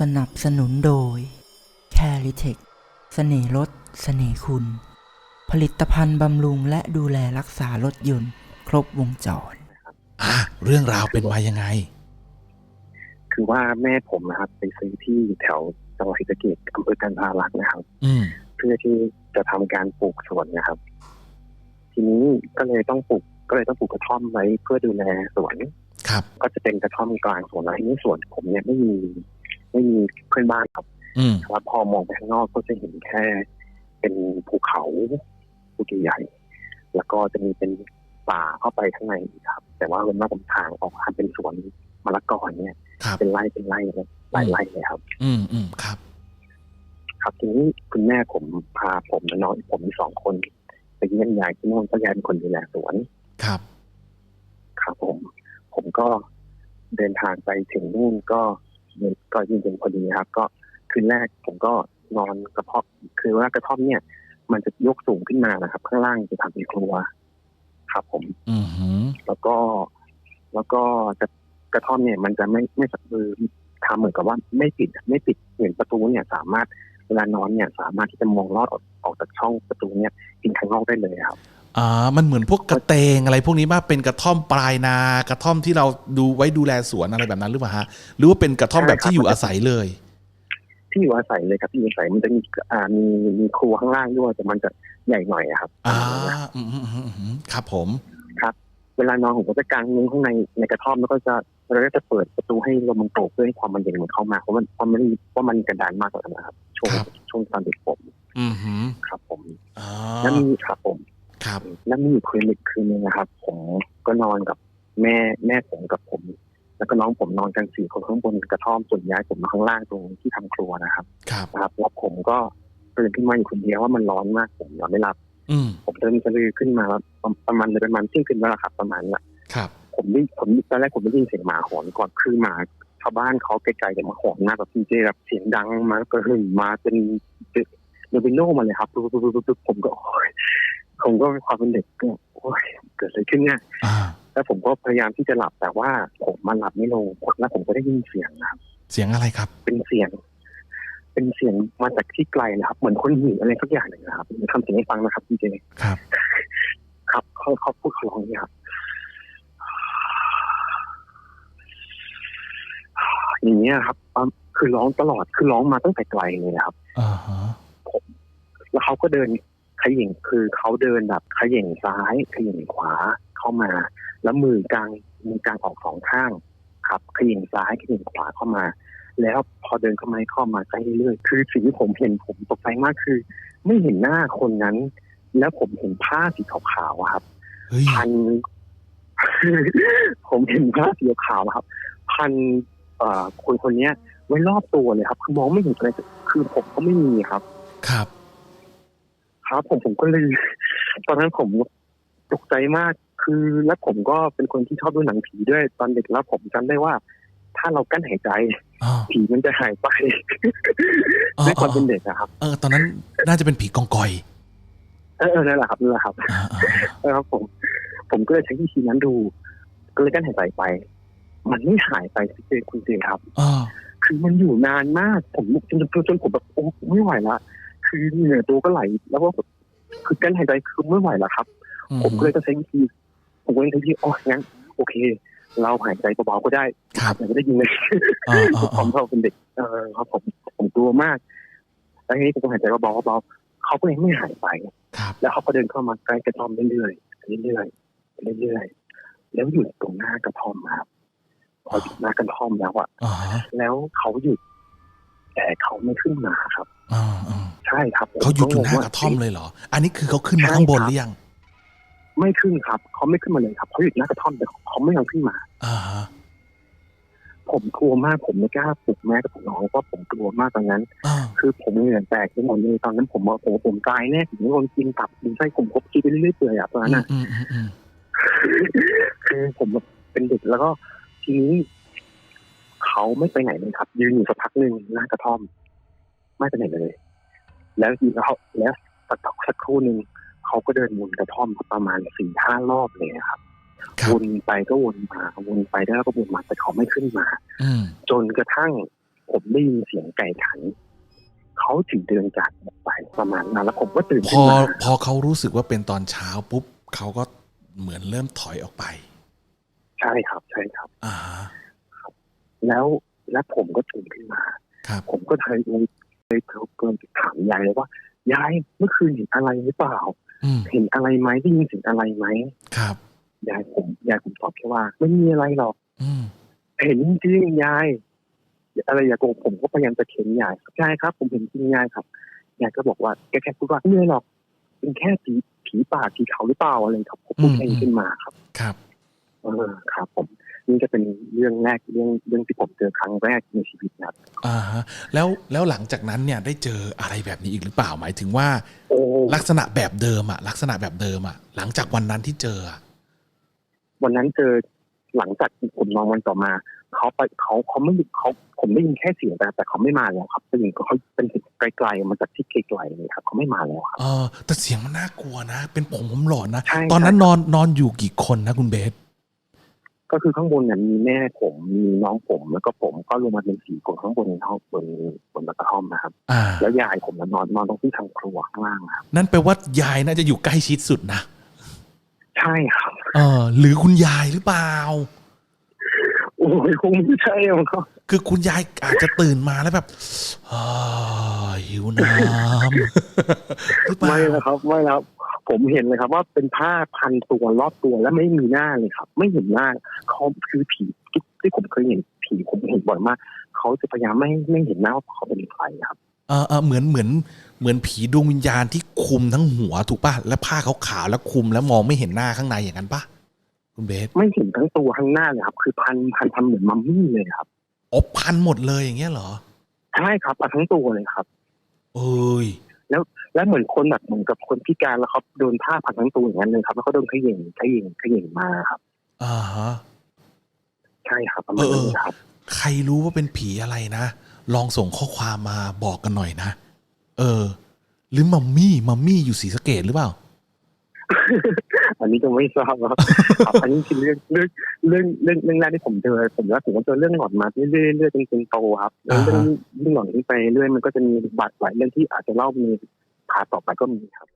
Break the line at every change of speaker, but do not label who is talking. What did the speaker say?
สนับสนุนโดย c a r i t e c เสน่ห์รถ เสน่ห์คุณ ผลิตภัณฑ์บำรุงและดูแลรักษารถยนต์ ครบวงจร
อะเรื่องราวเป็นมายังไง
คือว่าแม่ผมนะครับ ไปซื้อที่แถวจังหวัดศรีสะเกษอำเภอกันทารักษ์นะครับ
อืม
เพื่อที่จะทำการปลูกสวนนะครับ ทีนี้ก็เลยต้องปลูกก็เลยต้องปลูกกระท่อมไว้เพื่อดูแลสวน
ครับ
ก็จะเป็นกระท่อมกลางสวนแล้วทีนี้สวนผมเนี่ยไม่มี ไม่มีเพื่อนบ้านครับ
อืม
ครับพอมองไปข้างนอกก็จะเห็นแค่ เป็นภูเขาภูใหญ่ๆแล้วก็จะมีเป็นป่าเข้าไปข้างในอีกครับ แต่ว่าเป็นมาตรงทางออกทางเป็นสวนมะละกอเนี่ย
ครับ
เป็นไร่เป็นไร่เลยหลายไร่เลยครับ
อืมอืมครับ
ครับทีนี้คุณแม่ผมพาผมและน้องอีกผมมีสองคนไปเยี่ยมยายที่โน่นเพราะยายเป็นคนดูแลสวน
ครับ
ครับผม ผมก็เดินทางไปถึงนู่นก็ เย็นก็เย็นๆพอดีครับ ก็คืนแรกผมก็นอนกระท่อมคือว่ากระท่อมเนี่ย มันจะยกสูงขึ้นมานะครับ ข้างล่างจะทำเป็นครัวครับ ผม
อืมหืม
แล้วก็แล้วก็จะกระท่อมเนี่ย มันจะไม่ไม่สักมือทำเหมือนกับว่าไม่ปิดไม่ปิดเหมือนประตูเนี่ย สามารถเวลานอนเนี่ย สามารถที่จะมองลอดออกออกจากช่องประตูเนี่ยกินข้างนอกได้เลยครับ
อ่ามันเหมือนพวกกระเตงอะไรพวกนี้มากเป็นกระท่อมปลายนากระท่อมที่เราดูไว้ดูแลสวนอะไรแบบนั้นหรือเปล่าฮะหรือว่าเป็นกระท่อมแบบที่อยู่อาศัยเลย
ที่อยู่อาศัยเลยครับที่อยู่อาศัยมันจะมีอ่ามีมีครัวข้างล่างด้วยแต่มันจะใหญ่หน่อยอะครับ
อ่าอืมอืมอืมอืมครับผม
เวลานอนผมก็จะกางมุ้งข้างในในกระท่อมแล้วก็จะเราก็จะเปิดประตูให้ลมมันโกรกเพื่อให้ความมันเย็นมันเข้ามาเพราะมันเพราะมันเพราะมันกระดานมากกว่านั้นนะครับช่วง
ครับ
ช่วงตอนเด็กผม
อืมหืม
ครับผม
อ่า
แล้วมีครับผม
ครับ
แล้วมีอยู่คืนหนึ่งคืนนึงนะครับ ผมก็นอนกับแม่แม่ผมกับผม แล้วก็น้องผมนอนกันสี่คนข้างบนกระท่อมส่วนยายผมนอนข้างล่างตรงที่ทำครัวนะครับ
ครับ
นะครับแล้วผมก็ตื่นขึ้นมาอยู่คนเดียวว่ามันร้อนมากผมนอนไม่หลับ
อืม
ผมเดินสะลือขึ้นมาแล้วประประมาณเลยประมาณเที่ยงคืนแล้วล่ะครับประมาณนั้นแหละ
ครับ
ผมได้ผมตอนแรกผมได้ยินเสียงหมาหอนก่อนคือหมาชาวบ้านเขาไกลๆจะมาหอนหน้าแบบพีเจแบบเสียงดังมากระหึ่มมาเป็นเดวิโนมาเลยครับปุ๊บปุ๊บปุ๊บปุ๊บผมก็โอ้ย ผมก็ความเป็นเด็กก็โอ้ยเกิดอะไรขึ้นเนี่ย
อ่า
แล้วผมก็พยายามที่จะหลับแต่ว่าผมมันหลับไม่ลงแล้วผมก็ได้ยินเสียงนะครับ
เสียงอะไรครับ
เป็นเสียง เป็นเสียงมาจากที่ไกลนะครับ เหมือนคนหิวอะไรสักอย่างหนึ่งนะครับผมทำเสียงให้ฟังนะครับพี่เจ
ครับ
ครับเขาเขาพูดเขาร้องเนี่ยครับอย่างเงี้ยครับอ่าคือร้องตลอดคือร้องมาตั้งแต่ไกลเลยนะครับ
อ่าฮะ
แล้วเขาก็เดินเขย่งคือเขาเดินแบบเขย่งซ้ายเขย่งขวาเข้ามา แล้วมือกลางมือกลางออกสองข้าง ครับเขย่งซ้ายเขย่งขวาเข้ามา แล้วพอเดินเข้ามาเข้ามาใกล้เรื่อยๆคือสิ่งที่ผมเห็นผมตกใจมากคือ ไม่เห็นหน้าคนนั้น แล้วผมเห็นผ้าสีขาวๆอะครับ
เฮ้ย
พันผมเห็นผ้าสีขาวอะครับ พันเอ่อคนคนเนี้ยไว้รอบตัวเลยครับ คือมองไม่เห็นอะไรคือผมก็ไม่มีครับ
ครับ
ครับผมผมก็เลย ตอนนั้นผมตกใจมากคือแล้วผมก็เป็นคนที่ชอบดูหนังผีด้วย ตอนเด็กแล้วผมจำได้ว่า ถ้าเรากั้นหายใจ
อ๋อ
ผีมันจะหายไป
อ๋อ
ด้วยความเป็นเด็กอะครับ
เออ ตอนนั้นน่าจะเป็นผีกองกอย
เออเออนั่นแหละครับนั่นแหละครับ
อ่าอ่า
นะครับผม ผมก็เลยใช้วิธีนั้นดู ก็เลยกั้นหายใจไป มันไม่หายไปพี่เจคุณเจครับ
อ่า
คือมันอยู่นานมาก ผมจนจนจนผมแบบโอ้ไม่ไหวละ คือเหนื่อยตัวก็ไหล แล้วก็แบบคือกั้นหายใจคือไม่ไหวแล้วครับ
อื
ผมก็เลยต้องใช้วิธีผมก็เลยใช้วิธีอ๋องั้นโอเค เราหายใจเบาๆก็ได้
ครับ
แต่ไม่ได้ยินเลย
อ่าอ่า
ผ
อ่าม
เราเป็นเด็กเออครับผมผมกลัวมากแล้วทีนี้ผมก็หายใจเบาๆเบาๆเขาก็ยังไม่หายไป
ครับ
แล้วเขาก็เดินเข้ามาใกล้กระท่อมเรื่อยๆเรื่อยๆเรื่อยๆแล้วหยุดตรงหน้ากระท่อมครับพอหยุดหน้ากระท่อมแล้วอะ
อ่าฮะ
แล้วเขาหยุดแต่เขาไม่ขึ้นมาครับ
อ่าอ่า
ใช่ครับผม
เขาหยุดอยู่หน้า
ก็งงว่
กระท่อมเลยเหรอ อันนี้คือเขาขึ้นมา
ใช่
ข้างบน
ครับ
หรือยัง
ไม่ขึ้นครับเขาไม่ขึ้นมาเลยครับเขาหยุดหน้ากระท่อมแต่เขาไม่ยอมขึ้นมา
อ่าฮะ
ผมกลัวมากผมไม่กล้าปลุกแม่กับผมน้องเพราะผมกลัวมากตอนนั้น
อ่า
คือผมเหงื่อแตกไปหมดเลยตอนนั้นผมว่าผมผมตายแน่ผมโดนกินตับกินไส้ผมคบกินไปเรื่อยๆเปื่อยอะตอนนั้นอะ
อืมอืมอืม
คือผมแบบเป็นเด็กแล้วก็ทีนี้เขาไม่ไปไหนเลยครับ ยืนอยู่สักพักหนึ่งหน้ากระท่อม ไม่ไปไหนเลย แล้วทีเขาแล้วสักสักครู่หนึ่งเขาก็เดินวนกระท่อมประมาณสี่ห้ารอบเลยครับ
ครับ
วนไปก็วนมาวนไปแล้วก็วนมาแต่เขาไม่ขึ้นมา
อืม
จนกระทั่งผมได้ยินเสียงไก่ขันเขาถึงเดินจากออกไปประมาณนั้นแล้วผมก็ตื่น
พ
ขึ้น
อ
มา
พอเขารู้สึกว่าเป็นตอนเช้าปุ๊บเขาก็เหมือนเริ่มถอยออกไป
ใช่ครับใช่ครับ
อ่าฮะ
แล้วแล้วผมก็ตื่นขึ้นมา
ครับ
ผมก็เลย เลยเลยเกินถามยายเลยว่ายายเมื่อคืนเห็นอะไรหรือเปล่า
อืม
เห็นอะไรไหมได้ยินเสียงอะไรไหม
ครับ
ยายผมยายผมตอบแค่ว่า ไม่มีอะไรหรอก
อืม
เห็นจริงยายอะไรอย่าโกงผมก็พยายามจะเข็นยายยายครับ ผมเห็นจริงยายครับยายก็บอกว่าแกแค่พูดว่าไม่มีอะไรหรอก เป็นแค่ผีผีป่าผีเขาหรือเปล่าอะไรครับผมพูดแค่นี้ขึ้นมาครับ
ครับ
เออครับผม นี่จะเป็นเรื่องแรกเรื่องเรื่องที่ผมเจอครั้งแรกในชีวิตนะครับ
อ่าฮะแล้วแล้วหลังจากนั้นเนี่ยได้เจออะไรแบบนี้อีกหรือเปล่าหมายถึงว่า
โอ้
ลักษณะแบบเดิมอะลักษณะแบบเดิมอะหลังจากวันนั้นที่เจออะ
วันนั้นเจอหลังจากผมนอนวันต่อมาเขาไปเขาเขาไม่เขาผมได้ยินแค่เสียงแต่แต่เขาไม่มาแล้วครับได้ยินเขาเป็นเสียงไกลๆมาจากที่ไกลๆเลยครับเขาไม่มาแล้วครับ
เออแต่เสียงมันน่ากลัวนะ เป็นผมผมหลอนนะ
ใช่
ตอนนั้น
ใช่
นอนนอนอยู่กี่คนนะคุณเบส
ก็คือข้างบนเนี่ยมีแม่ผมมีน้องผมแล้วก็ผมก็รวมมาเป็นสี่คนข้างบนห้องบนบนกระท่อมนะครับ
อ่า
แล้วยายผมน่ะนอนนอนตรงที่ทางครัวข้างล่างครับ
นั่นแปลว่ายายน่าจะอยู่ใกล้ชิดสุดนะ
ใช่ครับ
เออหรือคุณยายหรือเปล่า
โอ้ยคงไม่ใช่หรอกครับ
คือคุณยายอาจจะตื่นมาแล้วแบบอ่าหิวน้ำหรือเปล่า
ไม่แล้วครับไม่แล้ว ผมเห็นเลยครับว่าเป็นผ้าพันตัวรอบตัวและไม่มีหน้าเลยครับ ไม่เห็นหน้าเขาคือผีที่ที่ผมเคยเห็นผีผมเห็นบ่อยมากเขาจะพยายามไม่ไม่เห็นหน้าว่าเขาเป็นใครครับ
เออเออเหมือนเหมือนเหมือนผีดวงวิญญาณที่คุมทั้งหัวถูกป่ะแล้วผ้าขาวๆแล้วคุมแล้วมองไม่เห็นหน้าข้างในอย่างนั้นป่ะคุณเบส
ไม่เห็นทั้งตัวทั้งหน้าเลยครับ คือพันพันทำเหมือนมัมมี่เลยครับ
อบพันหมดเลยอย่างเงี้ยเหรอ
ใช่ครับเอาทั้งตัวเลยครับ
เอ้ย
แล้ว เหมือนคนแบบเหมือนกับคนพิการแล้วเขาโดนผ้าพันทั้งตัวอย่างนั้นเลยครับ แล้วเขาโดนเขย่งเขย่งเขย่งมาครับ
อ่าฮะ
ใช่ครับประมาณนี้ครับ
ใครรู้ว่าเป็นผีอะไรนะลองส่งข้อความมาบอกกันหน่อยนะเออ หรือมัมมี่มัมมี่อยู่สีสะเกตหรือเปล่า
อันนี้ก็ไม่ทราบครับครับอันนี้คือเรื่องเรื่องเรื่องเรื่องเรื่องแรกที่ผมเจอผมว่าผมก็เจอเรื่องหลอนมาเรื่อยๆเรื่อยๆจนจนโตครับแล้วเรื่อง
อ่าฮะ
เรื่องหลอนที่ไปเรื่อยมันก็จะมีบาดหลายเรื่องที่อาจจะเล่าใน พาร์ทต่อไปก็มีครับ